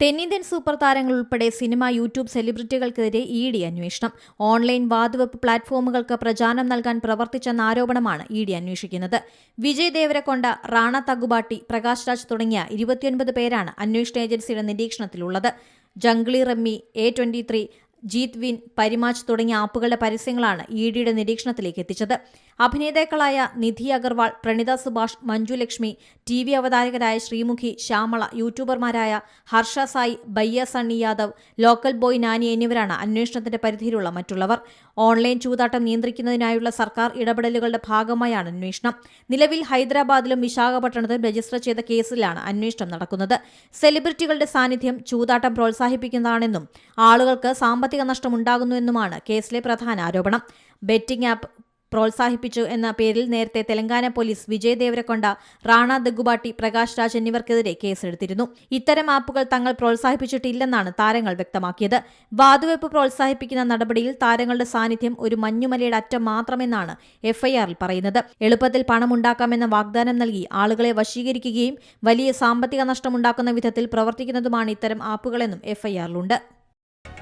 തെന്നിന്ത്യൻ സൂപ്പർ താരങ്ങൾ ഉൾപ്പെടെ സിനിമ യൂട്യൂബ് സെലിബ്രിറ്റികൾക്കെതിരെ ഇ ഡി അന്വേഷണം. ഓൺലൈൻ വാതുവെപ്പ് പ്ലാറ്റ്ഫോമുകൾക്ക് പ്രചാരണം നൽകാൻ പ്രവർത്തിച്ചെന്ന ആരോപണമാണ് ഇ ഡി അന്വേഷിക്കുന്നത്. വിജയ് ദേവരക്കൊണ്ട റാണ തഗുബാട്ടി പ്രകാശ് രാജ് തുടങ്ങിയ ഇരുപത്തിയൊൻപത് പേരാണ് അന്വേഷണ ഏജൻസിയുടെ നിരീക്ഷണത്തിലുള്ളത്. Junglee rummy A twenty three Jeet win Parimatch തുടങ്ങിയ ആപ്പുകളുടെ പരസ്യങ്ങളാണ് ഇ ഡിയുടെ നിരീക്ഷണത്തിലേക്ക് എത്തിച്ചത്. അഭിനേതാക്കളായ നിധി അഗർവാൾ പ്രണിത സുഭാഷ് മഞ്ജു ലക്ഷ്മി ടി വി അവതാരകരായ ശ്രീമുഖി ശ്യാമള യൂട്യൂബർമാരായ ഹർഷ സായി ബയ്യ സണ്ണി യാദവ് ലോക്കൽ ബോയ് നാനി എന്നിവരാണ് അന്വേഷണത്തിന്റെ പരിധിയിലുള്ള മറ്റുള്ളവർ. ഓൺലൈൻ ചൂതാട്ടം നിയന്ത്രിക്കുന്നതിനായുള്ള സർക്കാർ ഇടപെടലുകളുടെ ഭാഗമായാണ് അന്വേഷണം. നിലവിൽ ഹൈദരാബാദിലും വിശാഖപട്ടണത്തും രജിസ്റ്റർ ചെയ്ത കേസിലാണ് അന്വേഷണം നടക്കുന്നത്. സെലിബ്രിറ്റികളുടെ സാന്നിധ്യം ചൂതാട്ടം പ്രോത്സാഹിപ്പിക്കുന്നതാണെന്നും ആളുകൾക്ക് സാമ്പത്തിക നഷ്ടമുണ്ടാകുന്നുവെന്നുമാണ് കേസിലെ പ്രധാന ആരോപണം. ബെറ്റിംഗ് ആപ്പ് പ്രോത്സാഹിപ്പിച്ചു എന്ന പേരിൽ നേരത്തെ തെലങ്കാന പോലീസ് വിജയ് ദേവരക്കൊണ്ട റാണ ദഗുബാട്ടി പ്രകാശ് രാജ് എന്നിവർക്കെതിരെ കേസെടുത്തിരുന്നു. ഇത്തരം ആപ്പുകൾ തങ്ങൾ പ്രോത്സാഹിപ്പിച്ചിട്ടില്ലെന്നാണ് താരങ്ങൾ വ്യക്തമാക്കിയത്. വാതുവെപ്പ് പ്രോത്സാഹിപ്പിക്കുന്ന നടപടിയിൽ താരങ്ങളുടെ സാന്നിധ്യം ഒരു മഞ്ഞുമലയുടെ അറ്റം മാത്രമെന്നാണ് എഫ്ഐആറിൽ പറയുന്നത്. എളുപ്പത്തിൽ പണമുണ്ടാക്കാമെന്ന വാഗ്ദാനം നൽകി ആളുകളെ വശീകരിക്കുകയും വലിയ സാമ്പത്തിക നഷ്ടമുണ്ടാക്കുന്ന വിധത്തിൽ പ്രവർത്തിക്കുന്നതുമാണ് ഇത്തരം ആപ്പുകളെന്നും എഫ്ഐആറിലുണ്ട്.